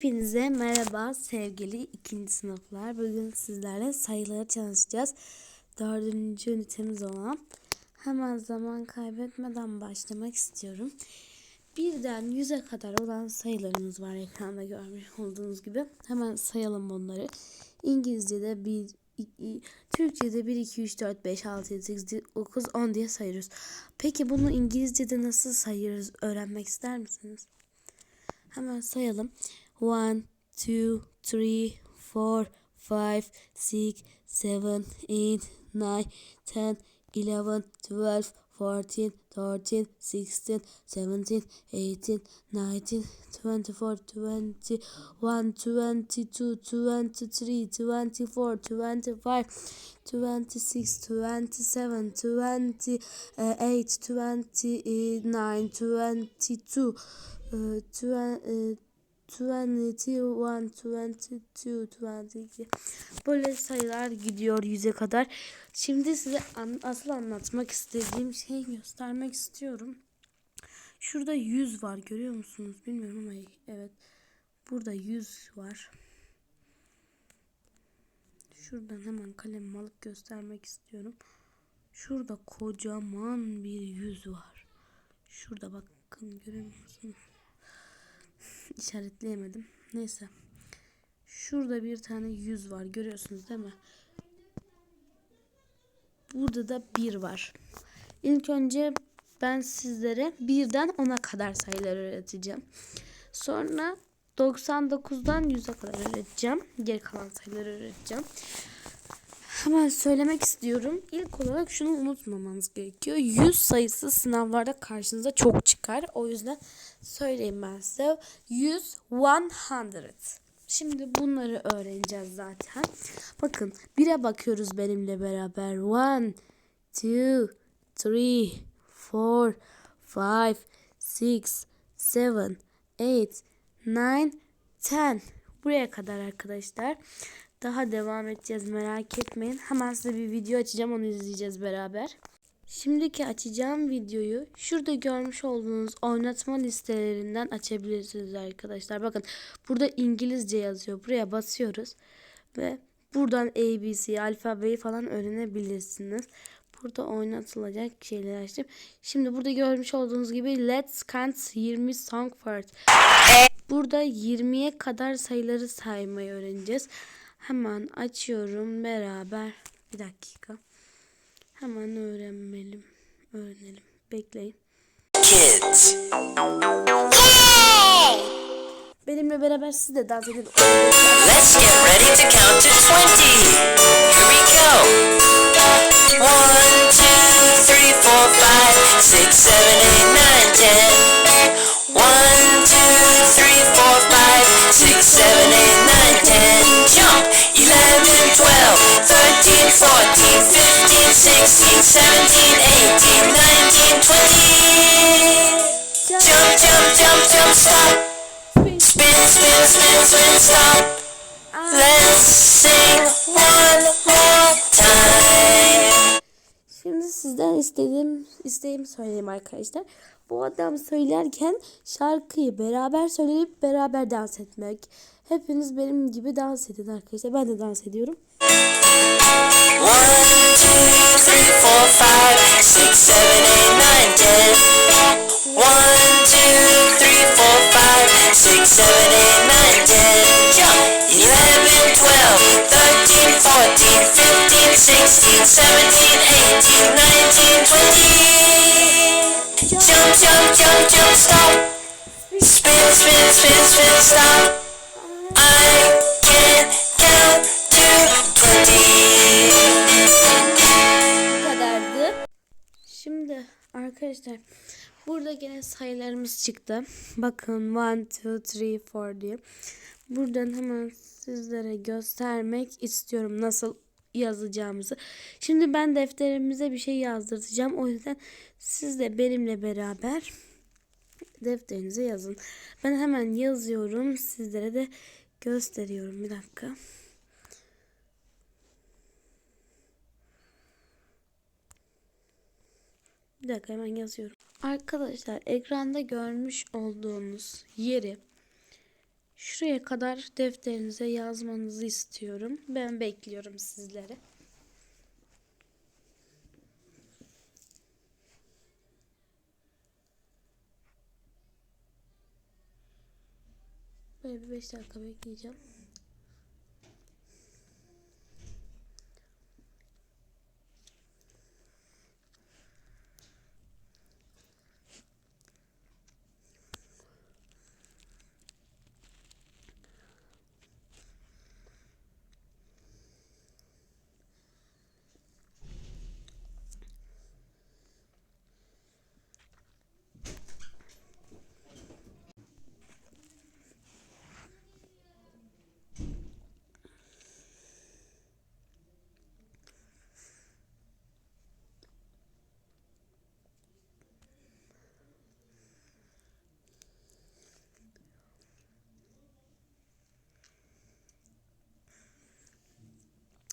Hepinize merhaba sevgili ikinci sınıflar. Bugün sizlerle sayıları çalışacağız. Dördüncü ünitemiz olan. Hemen zaman kaybetmeden başlamak istiyorum. Birden yüze kadar olan sayılarımız var ekranda görmüş olduğunuz gibi. Hemen sayalım bunları. İngilizce'de 1, Türkçe'de 1, 2, 3, 4, 5, 6, 7, 8, 9, 10 diye sayıyoruz. Peki bunu İngilizce'de nasıl sayıyoruz öğrenmek ister misiniz? Hemen sayalım. 1, 2, 3, 4, 5, 6, 7, 8, 9, 10, 11, 12, 14, 13, 16, 17, 18, 19, 24, 21, 22, 23, 24, 25, 26, 27, 28, 29, 22, uh, uh, 21, 22, 22. Böyle sayılar gidiyor yüze kadar. Şimdi size an, asıl anlatmak istediğim şeyi göstermek istiyorum. Şurada 100 var görüyor musunuz? Bilmiyorum ama evet. Burada 100 var. Şuradan hemen kalemimi alıp göstermek istiyorum. Şurada kocaman bir yüz var. Şurada bakın görüyor musunuz? İşaretleyemedim. Neyse. Şurada bir tane yüz var. Görüyorsunuz değil mi? Burada da bir var. İlk önce ben sizlere birden ona kadar sayılar öğreteceğim. Sonra 99'dan 100'e kadar öğreteceğim. Geri kalan sayıları öğreteceğim. Hemen söylemek istiyorum. İlk olarak şunu unutmamanız gerekiyor. 100 sayısı sınavlarda karşınıza çok çıkar. O yüzden söyleyeyim ben size. 100, 100. Şimdi bunları öğreneceğiz zaten. Bakın 1'e bakıyoruz benimle beraber. 1, 2, 3, 4, 5, 6, 7, 8, 9, 10. Buraya kadar arkadaşlar. Daha devam edeceğiz merak etmeyin. Hemen size bir video açacağım onu izleyeceğiz beraber. Şimdiki açacağım videoyu şurada görmüş olduğunuz oynatma listelerinden açabilirsiniz arkadaşlar. Bakın burada İngilizce yazıyor. Buraya basıyoruz ve buradan ABC, alfabeyi falan öğrenebilirsiniz. Burada oynatılacak şeyler açtım. Şimdi burada görmüş olduğunuz gibi Let's Count 20 Song First. Burada 20'ye kadar sayıları saymayı öğreneceğiz. Hemen açıyorum beraber. Bir dakika. Hemen öğrenmelim. Öğrenelim. Bekleyin. Kids. Benimle beraber siz de dans edin. Let's get ready to count to 20. Here we go. 1, 2, 3, 4, 5, 6, 7, 8, 9, 10. 1, 2, 3, 4, 5, 6, 7, 8, 9, 10. Jump. 11, 12, 13, 14, 15, 16, 17, 18, 19, 20. Jump, jump, jump, jump, stop. Spin, spin, spin, spin, stop. Let's sing one more time. Şimdi sizden istediğim isteğimi söyleyeyim arkadaşlar. Bu adam söylerken şarkıyı beraber söyleyip beraber dans etmek. Hepiniz benim gibi dans edin arkadaşlar. Ben de dans ediyorum. One, two, three, four, five, six, seven, eight, nine, ten. One, two, three, four, five, six, seven, eight, nine, ten. Jump. Eleven, twelve, thirteen, fourteen, fifteen, sixteen, seventeen, eighteen, nineteen, twenty. Jump, jump, jump, jump, stop. Spin, spin, spin, spin, stop. Arkadaşlar burada gene sayılarımız çıktı. Bakın 1, 2, 3, 4 diye. Buradan hemen sizlere göstermek istiyorum nasıl yazacağımızı. Şimdi ben defterimize bir şey yazdıracağım. O yüzden siz de benimle beraber defterinize yazın. Ben hemen yazıyorum. Sizlere de gösteriyorum. Bir dakika. Bir dakika hemen yazıyorum. Arkadaşlar ekranda görmüş olduğunuz yeri Şuraya kadar defterinize yazmanızı istiyorum. Ben bekliyorum sizleri. Böyle bir 5 dakika bekleyeceğim.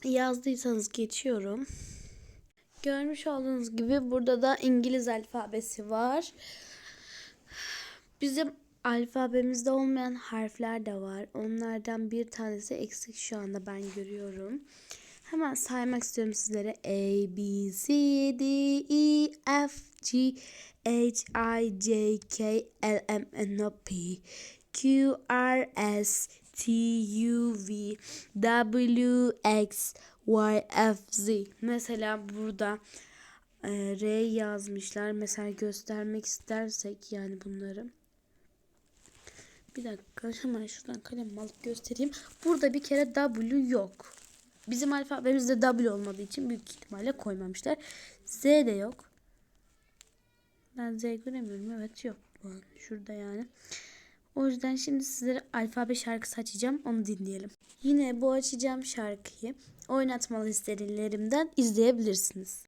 Yazdıysanız geçiyorum. Görmüş olduğunuz gibi burada da İngiliz alfabesi var. Bizim alfabemizde olmayan harfler de var. Onlardan bir tanesi eksik şu anda ben görüyorum. Hemen saymak istiyorum sizlere. A, B, C, D, E, F, G, H, I, J, K, L, M, N, O, P, Q, R, S, T, U, V, W, X, Y, F, Z. Mesela burada e, R yazmışlar. Mesela göstermek istersek yani bunları. Bir dakika hemen şuradan kalem alıp göstereyim. Burada bir kere W yok. Bizim alfabemizde W olmadığı için büyük ihtimalle koymamışlar. Z de yok. Ben Z göremiyorum. Evet yok. Şurada yani. O yüzden şimdi sizlere alfabe şarkısı açacağım. Onu dinleyelim. Yine bu açacağım şarkıyı oynatma listelerimden izleyebilirsiniz.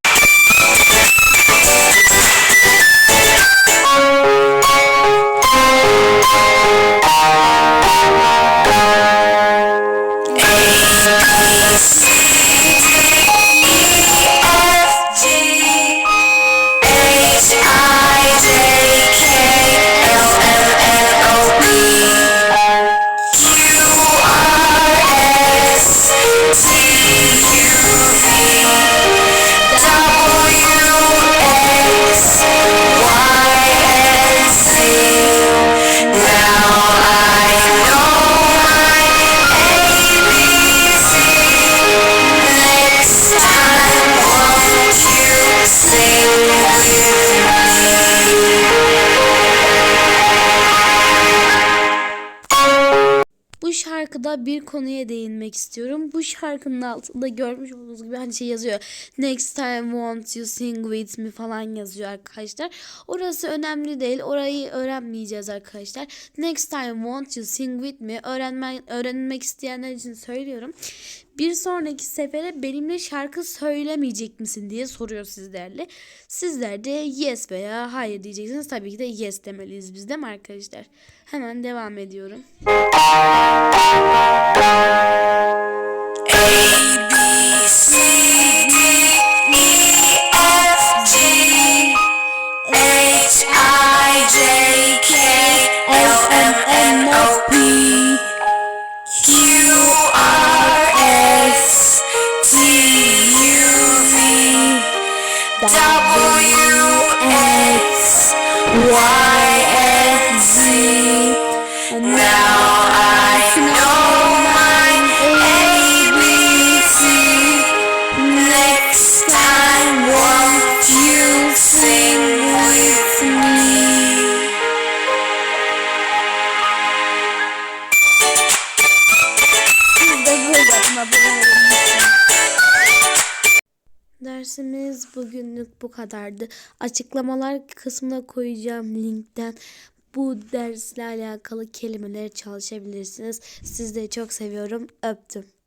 Şarkıda bir konuya değinmek istiyorum. Bu şarkının altında görmüş olduğunuz gibi hani şey yazıyor. Next time won't you sing with me falan yazıyor arkadaşlar. Orası önemli değil. Orayı öğrenmeyeceğiz arkadaşlar. Next time won't you sing with me öğrenmen, öğrenmek isteyenler için söylüyorum. Bir sonraki sefere benimle şarkı söylemeyecek misin diye soruyor sizlerle. Sizler de yes veya hayır diyeceksiniz. Tabii ki de yes demeliyiz biz de mi arkadaşlar? Hemen devam ediyorum. Dersimiz bugünlük bu kadardı. Açıklamalar kısmına koyacağım linkten bu dersle alakalı kelimeleri çalışabilirsiniz. Sizleri çok seviyorum. Öptüm.